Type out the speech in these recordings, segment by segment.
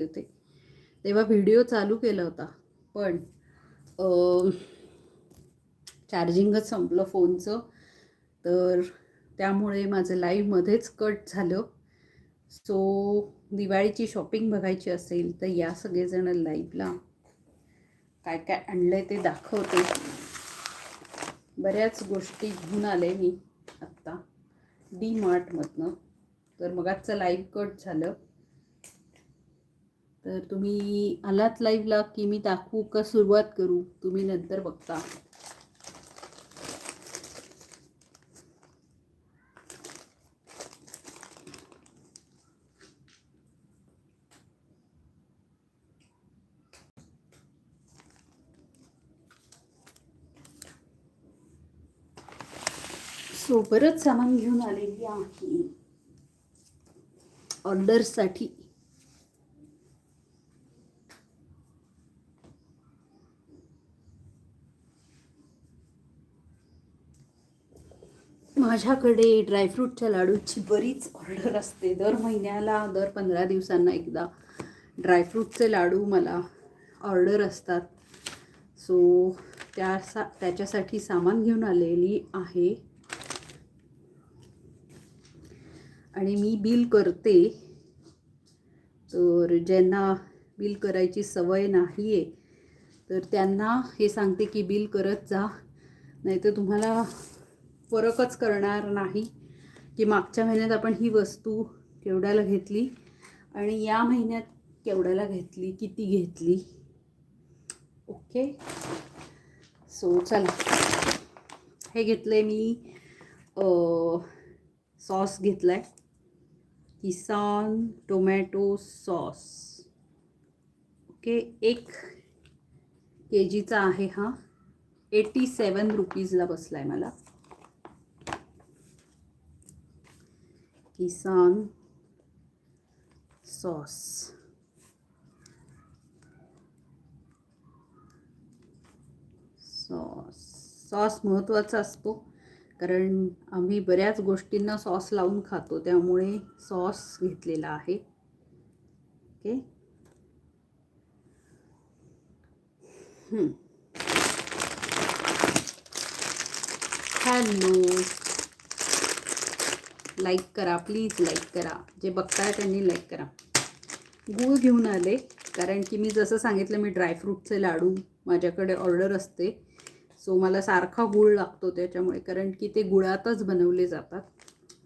होते तेव्हा व्हिडिओ चालू केला होता. पण चार्जिंगच संपलं फोनचं तर त्यामुळे माझं लाईव्हमध्येच कट झालं. सो दिवाळीची शॉपिंग बघायची असेल तर या सगळेजण लाईव्हला काय काय आणलं ते दाखवते. बऱ्याच गोष्टी घेऊन आले मी आत्ता. डी मार्टमधनं तर मगाचं लाईव्ह कट झालं. तर तुम्ही आलात लाईव्हला की मी दाखवू का सुरुवात करू? तुम्ही नंतर बघता. सोबतच सामान घेऊन आलेली आहे. ऑर्डरसाठी माझ्याकडे ड्रायफ्रूटच्या लाडूची बरीच ऑर्डर असते. दर महिन्याला दर पंधरा दिवसांना एकदा ड्रायफ्रूटचे लाडू मला ऑर्डर असतात. सो त्या सा त्याच्यासाठी सामान घेऊन आलेली आहे. आणि मी बिल करते. तर ज्यांना बिल करायची सवय नाही आहे तर त्यांना हे सांगते की बिल करत जा. नाहीतर तुम्हाला फरकच करणार नाही की मागच्या महिन्यात आपण ही वस्तू केवढ्याला घेतली आणि या महिन्यात केवढ्याला घेतली किती घेतली? ओके सो चला. हे घेतलं आहे मी सॉस घेतला आहे किसान टोमॅटो सॉस. ओके एक के जीचा आहे हा. एटी सेवन रुपीजला बसला आहे मला. किसान सॉस सॉस सॉस महत्त्वाचा असतो कारण आम्ही बऱ्याच गोष्टींना सॉस लावून खातो त्यामुळे सॉस घेतलेला आहे. ओके हॅलो लाईक करा प्लीज लाईक करा. जे बघताय त्यांनी लाईक करा. गूळ घेऊन आले कारण की मी जसं सांगितलं मी ड्रायफ्रूटचे लाडू माझ्याकडे ऑर्डर असते. सो मला सारखा गूळ लागतो त्याच्यामुळे कारण की ते गुळातच बनवले जातात.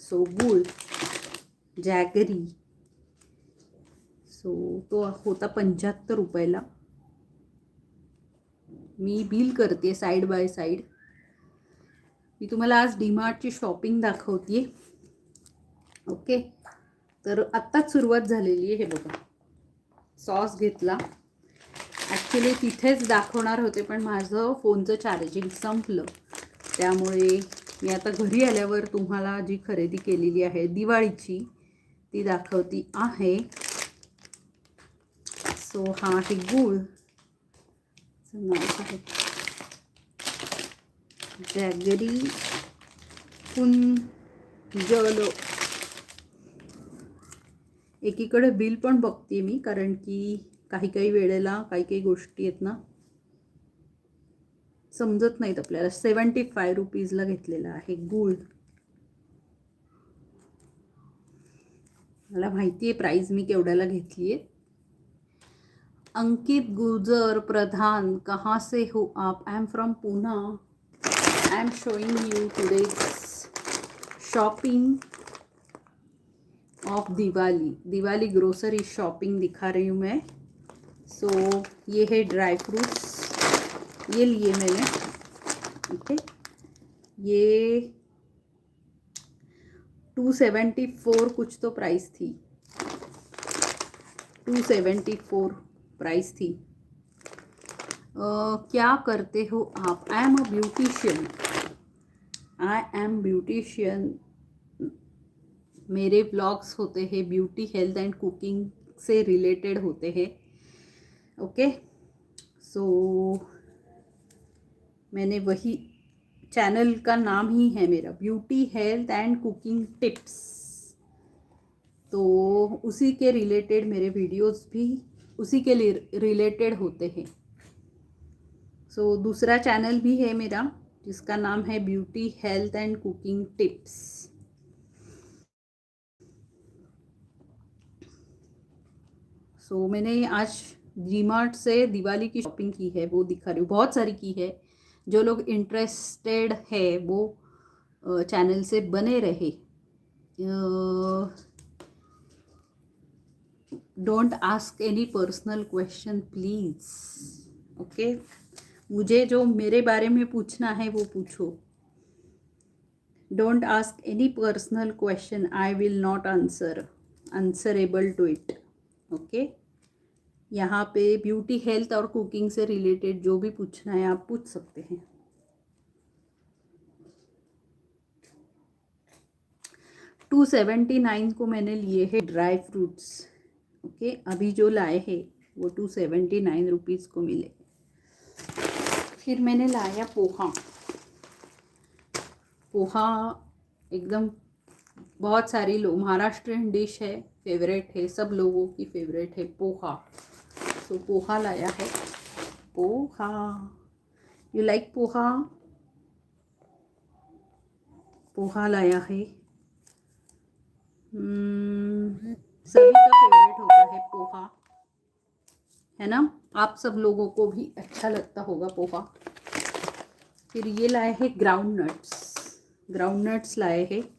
सो गूळ जॅगरी. सो तो होता पंच्याहत्तर रुपयाला. मी बिल करते साईड बाय साईड. मी तुम्हाला आज डीमार्टची शॉपिंग दाखवते ओके. तर आत्ताच सुरुवात झालेली आहे हे बघा. सॉस घेतला. ॲक्च्युली तिथेच दाखवणार होते पण माझं फोनचं चार्जिंग संपलं. त्यामुळे मी आता घरी आल्यावर तुम्हाला जी खरेदी केलेली आहे दिवाळीची ती दाखवती आहे. सो हा आहे गूळ. नाव काय? जॅगरी कुंजलो एकीकडे बिल पण बघते मी कारण की काही काही वेळेला काही काही गोष्टी आहेत ना समजत नाहीत आपल्याला. सेवन्टी फाय रुपीजला घेतलेला आहे गूळ. मला माहिती आहे प्राईज मी केवढ्याला घेतली आहे अंकित गुजर प्रधान कहाँ से हो आप? I am from Pune I am showing you today's shopping of Diwali. Diwali grocery shopping दिखा रही हूँ मैं। सो so, ये है ड्राई फ्रूट्स ये लिए मैंने। ओके ये टू सेवेंटी फोर कुछ तो प्राइस थी। टू सेवेंटी फोर प्राइस थी। uh, क्या करते हो आप? I am a beautician I am beautician मेरे ब्लॉग्स होते हैं ब्यूटी हेल्थ एंड कुकिंग से रिलेटेड होते हैं ओके? सो मैंने वही चैनल का नाम ही है मेरा beauty health and cooking tips. तो उसी के रिलेटेड मेरे वीडियोस भी उसी के रिलेटेड होते हैं। सो so, दूसरा चैनल भी है मेरा जिसका नाम है beauty health and cooking tips. So so, मैंने आज डीमार्ट से दिवाली की शॉपिंग की है वो दिखा रही हूँ। बहुत सारी की है। जो लोग इंटरेस्टेड है वो चैनल से बने रहे। Don't ask any personal question please okay मुझे जो मेरे बारे में पूछना है वो पूछो। Don't ask any personal question I will not answer answerable to it okay. यहाँ पे ब्यूटी हेल्थ और कुकिंग से रिलेटेड जो भी पूछना है, आप पूछ सकते हैं। टू सेवेंटी नाइन को मैंने लिए है ड्राई फ्रूट्स ओके, अभी जो लाए हैं, वो टू सेवेंटी नाइन रुपीज़ को मिले। फिर मैंने लाया पोहा। पोहा एकदम बहुत सारी लोग महाराष्ट्रियन डिश है। फेवरेट है सब लोगों की फेवरेट है पोहा। तो पोहा लाया है। Poha. You like poha? Poha लाया है। हम्म, सभी का फेवरेट होता है पोहा। है ना? आप सब लोगों को भी अच्छा लगता होगा पोहा। फिर ये लाए हैं ग्राउंड नट्स ग्राउंड नट्स लाए हैं।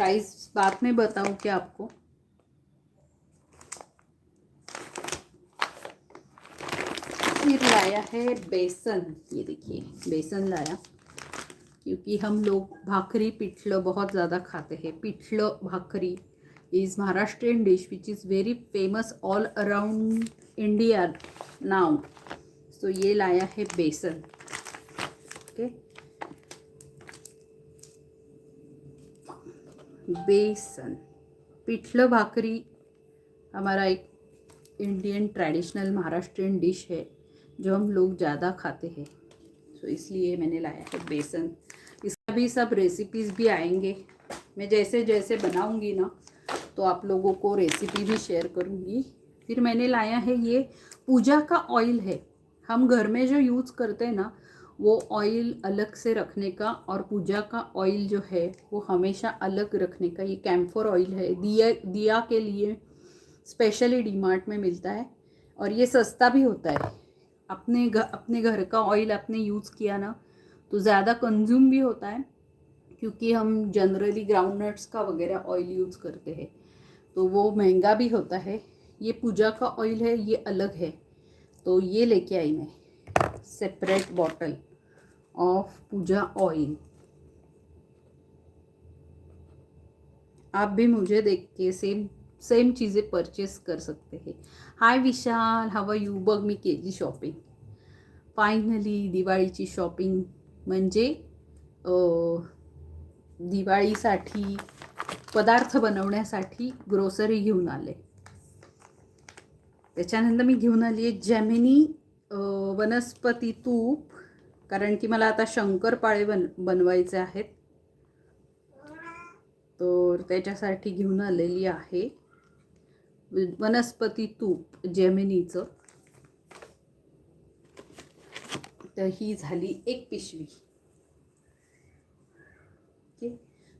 प्राइस बाद में बताऊँ क्या आपको? फिर लाया है बेसन। ये देखिए, बेसन लाया। क्योंकि हम लोग भाकरी पिठलं बहुत ज़्यादा खाते हैं। Pithla bhakri is Maharashtrian dish which is very famous all around India now so ये लाया है बेसन। ओके बेसन, पिठलं भाकरी हमारा एक इंडियन ट्रेडिशनल महाराष्ट्रियन डिश है, जो हम लोग ज़्यादा खाते हैं। तो इसलिए मैंने लाया है बेसन। इसका भी सब रेसिपीज़ भी आएँगे। मैं जैसे जैसे बनाऊँगी ना तो आप लोगों को रेसिपी भी शेयर करूँगी। फिर मैंने लाया है ये पूजा का ऑयल है। हम घर में जो यूज़ करते हैं ना वो ऑयल अलग से रखने का और पूजा का ऑयल जो है, वो हमेशा अलग रखने का, ये कैम्फर ऑयल है, दिया दिया के लिए स्पेशली डीमार्ट में मिलता है और ये सस्ता भी होता है। अपने घर अपने घर का ऑयल आपने यूज़ किया ना तो ज़्यादा कंज्यूम भी होता है क्योंकि हम जनरली ग्राउंड नट्स का वगैरह ऑयल यूज़ करते हैं तो वो महँगा भी होता है। ये पूजा का ऑयल है, ये अलग है तो ये लेके आई मैं separate bottle of puja oil आप भी मुझे देख के सेम सेम चीज़ें परचेस कर सकते हैं। हाय विशाल हवा यू बघ मी केली शॉपिंग फायनली दिवाळीची शॉपिंग म्हणजे दिवाळीसाठी पदार्थ बनवण्यासाठी ग्रोसरी घेऊन आले. त्याच्यानंतर मी घेऊन आली आहे जॅमिनी वनस्पती तूप कारण की मला आता शंकरपाळे बन बनवायचे आहेत. तर त्याच्यासाठी घेऊन आलेली आहे. वनस्पती तूप जेमिनीचं. तर ही झाली एक पिशवी.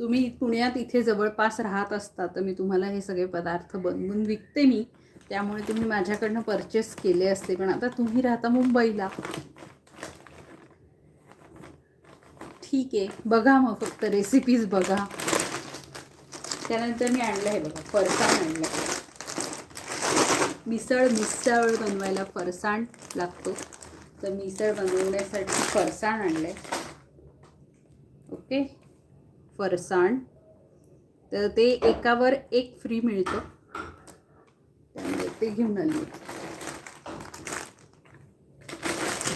तुम्ही पुण्यात इथे जवळपास राहत असता तर मी तुम्हाला हे सगळे पदार्थ बनवून विकते मी. त्यामुळे तुम्ही माझ्याकडनं परचेस केले असते. पण आता तुम्ही राहता मुंबईला. ठीक आहे. बघा मग फक्त रेसिपीज बघा. त्यानंतर मी आणलं आहे बघा फरसाण आणलं मिसळ मिसळ बनवायला फरसाण लागतो. तर मिसळ बनवण्यासाठी फरसाण आणलं आहे. ओके? फरसाण. तर ते एकावर एक फ्री मिळतं. त्यामुळे ते घेऊन आली.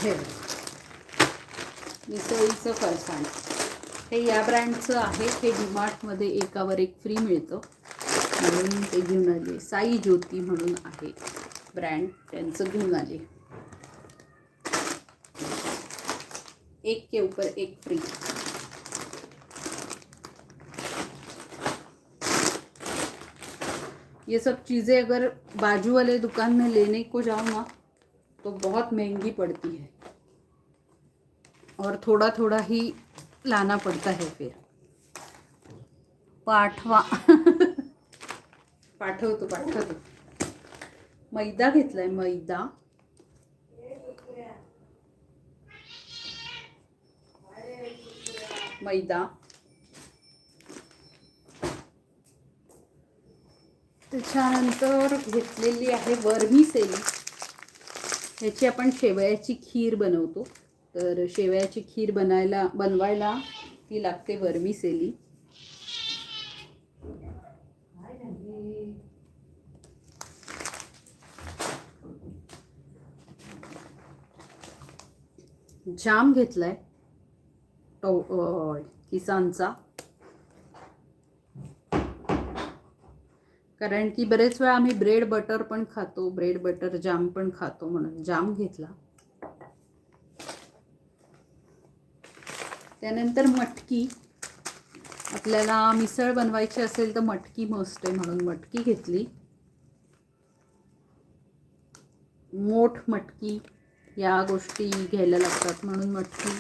हे मिसळीचं फरसाण हे या ब्रँडचं आहे. हे डिमार्टमध्ये एकावर एक फ्री मिळतं. म्हणून ते घेऊन आले. साई ज्योती म्हणून आहे ब्रँड. त्यांचं घेऊन आले. एक के ऊपर एक फ्री. ये सब चीज़ें अगर बाजू वाले दुकान में लेने को जाओ ना तो बहुत महँगी पड़ती है. और थोड़ा थोड़ा ही लाना पड़ता है फिर। पाठवा। पाठवतो पाठवतो। मैदा घेतलाय मैदा। मैदा। त्याच्यानंतर घेतलेली आहे वर्मी सेली. ह्याची आपण शेवयाची खीर बनवतो. तर शेवयाची खीर बनायला बनवायला ती लागते वर्मी सेली. जाम घेतलाय टो किसानचा. कारण की बरेच वेळा आम्ही ब्रेड बटर पण खातो ब्रेड बटर जाम पण खातो म्हणून जाम घेतला. त्यानंतर मटकी. आपल्याला मिसळ बनवायची असेल तर मटकी मस्त आहे म्हणून मटकी घेतली. मोठ मटकी. या गोष्टी घ्यायला लागतात म्हणून मटकी.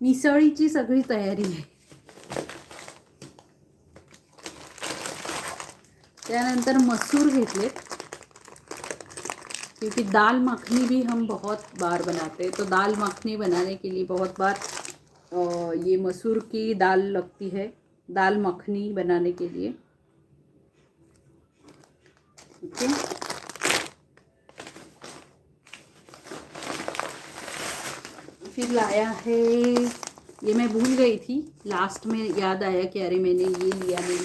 मिसळीची सगळी तयारी आहे. त्यानंतर मसूर घेतले. क्योंकि दाल मखनी भी हम बहुत बार बनाते हैं तो दाल मखनी बनाने के लिए बहुत बार ये मसूर की दाल लगती है, दाल मखनी बनाने के लिए। ओके। फिर लाया है, ये मैं भूल गई थी लास्ट में याद आया कि अरे मैंने ये लिया नहीं।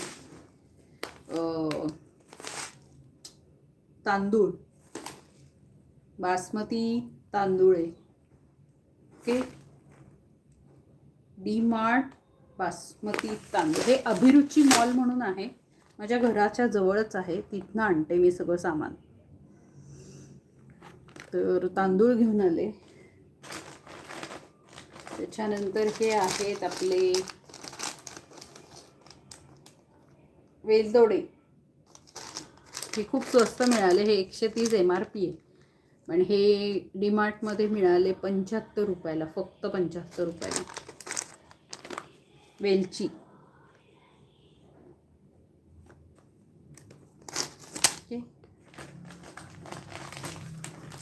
तांदूळ, बासमती तांदूळ आहे ओके। डी मार्ट बासमती तांदूळ. हे अभिरुची मॉल म्हणून आहे. माझ्या घराच्या जवळच आहे. तिथनं आणते मी सगळं सामान. तर तांदूळ घेऊन आले. त्याच्यानंतर हे आहेत आपले वेलदोडे. हे खूप स्वस्त मिळाले. हे एकशे तीस एम आर पी आहे. पण हे डीमार्टमध्ये मिळाले पंच्याहत्तर रुपयाला फक्त पंच्याहत्तर रुपयाला. वेलची.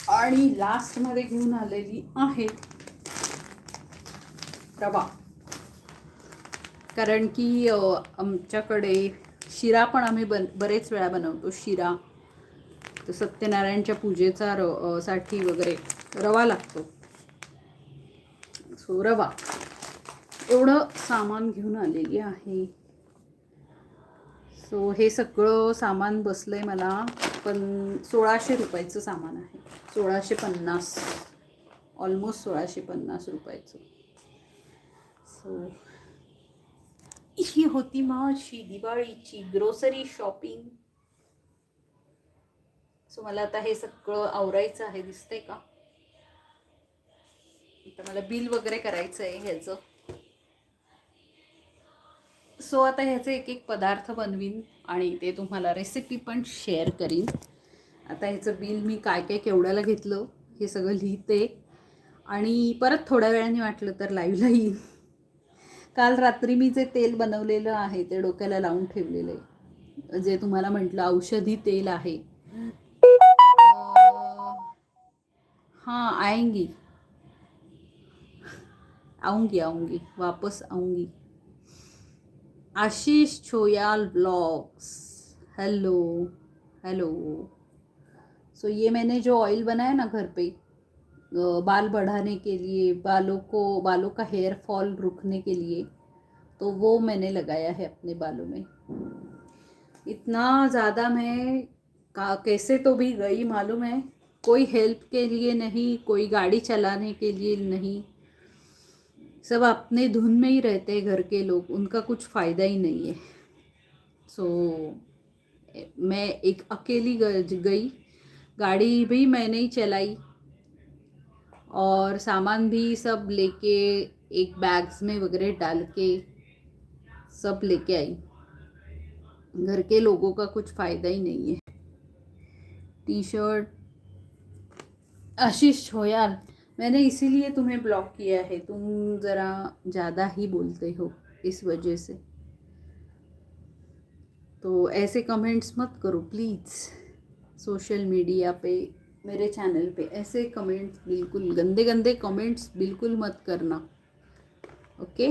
आणि लास्टमध्ये घेऊन आलेली आहे रवा कारण की आमच्याकडे शिरा पण आम्ही बन बरेच वेळा बनवतो शिरा. तर सत्यनारायणच्या पूजेचा र साठी वगैरे रवा लागतो. सो रवा. एवढं सामान घेऊन आलेली आहे. सो हे सगळं सामान बसलं आहे मला पण सोळाशे रुपयाचं सामान आहे. सोळाशे पन्नास ऑलमोस्ट सोळाशे पन्नास रुपयाचं. सो ही होती माझी दिवाळीची ग्रोसरी शॉपिंग सो मला आता हे सगळं आवरायचं आहे दिसतंय का? आता मला बिल वगैरे करायचं आहे ह्याचं. सो आता ह्याचे एक एक पदार्थ बनवीन आणि ते तुम्हाला रेसिपी पण शेअर करीन. आता ह्याचं बिल मी काय काय केवढ्याला घेतलं हे सगळं लिहिते. आणि परत थोड्या वेळाने वाटलं तर लाईव्हला येईन काल रात्री मी जे तेल बनवलेलं आहे ते डोक्याला लावून ठेवलेलं आहे. जे तुम्हाला म्हटलं औषधी तेल आहे. हां आएंगी. आऊंगी आऊंगी. वापस आऊंगी. Ashish Chhoyal blogs. Hello hello. So ये मैंने जो ऑयल बनाया ना घर पे बाल बढ़ाने के लिए, बालों को, बालों का हेयर फॉल रुकने के लिए तो वो मैंने लगाया है अपने बालों में। इतना ज़्यादा मैं का, कैसे तो भी गई, मालूम है? कोई हेल्प के लिए नहीं, कोई गाड़ी चलाने के लिए नहीं। सब अपने धुन में ही रहते हैं घर के लोग उनका कुछ फ़ायदा ही नहीं है। सो so, मैं एक अकेली गई गाड़ी भी मैंने ही चलाई और सामान भी सब लेके एक बैग्स में वगैरह डाल के सब लेके आई। घर के लोगों का कुछ फ़ायदा ही नहीं है। टी शर्ट आशीष छोयाल मैंने इसीलिए तुम्हें ब्लॉक किया है। तुम ज़रा ज़्यादा ही बोलते हो इस वजह से। तो ऐसे कमेंट्स मत करो प्लीज़ सोशल मीडिया पे, मेरे चैनल पे ऐसे कमेंट्स बिल्कुल गंदे गंदे कमेंट्स बिल्कुल मत करना। ओके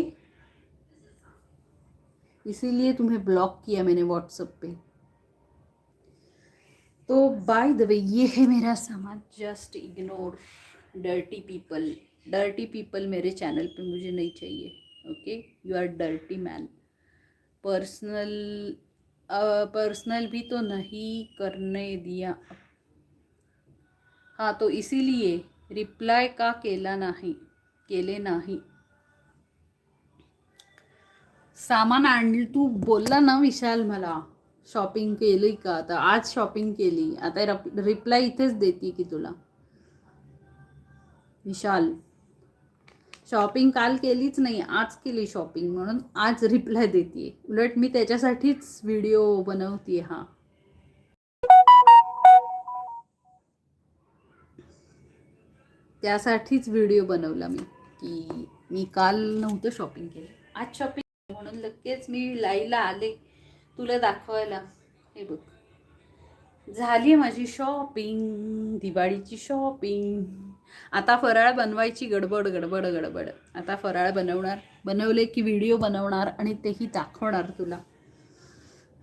इसीलिए तुम्हें ब्लॉक किया मैंने व्हाट्सएप पे। तो बाय द वे ये है मेरा सामान। Just ignore dirty people dirty people मेरे चैनल पे मुझे नहीं चाहिए, okay? You are dirty man personal personal भी तो नहीं करने दिया। हाँ तो इसीलिए रिप्लाय का केला नाही, केले नाही। सामान तू बोलला ना विशाल मला शॉपिंग केली का आता? आज शॉपिंग केली. आता रिप्लाय इथेच देते की तुला. विशाल. शॉपिंग काल केलीच नाही आज केली शॉपिंग म्हणून आज रिप्लाय देते उलट मी त्याच्यासाठीच व्हिडिओ बनवते हा. त्यासाठीच व्हिडिओ बनवला मी की मी काल नव्हतं शॉपिंग केलं. आज शॉपिंग म्हणून लगेच मी लाईला आले तुला दाखवायला. हे बघ. झाली माझी शॉपिंग दिवाळीची शॉपिंग आता फराळ बनवायची गडबड गडबड गडबड. आता फराळ बनवणार बनवले की व्हिडिओ बनवणार आणि तेही दाखवणार तुला.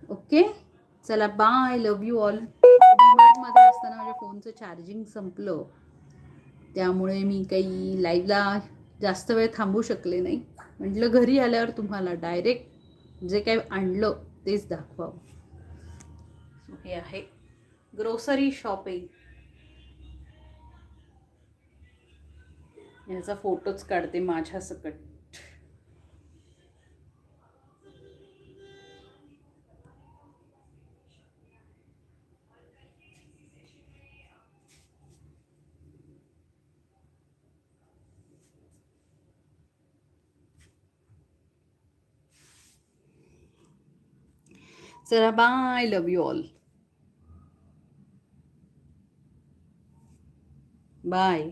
ओके चला बाय लव यू ऑलमध्ये असताना माझ्या फोनचं चार्जिंग संपलं. त्यामुळे मी काही लाईव्हला जास्त वेळ थांबू शकले नाही. म्हटलं घरी आल्यावर तुम्हाला डायरेक्ट जे काही आणलं तेच दाखवावं. हे आहे ग्रोसरी शॉपिंग याचा फोटोच काढते माझ्या सकट चला bye love you all bye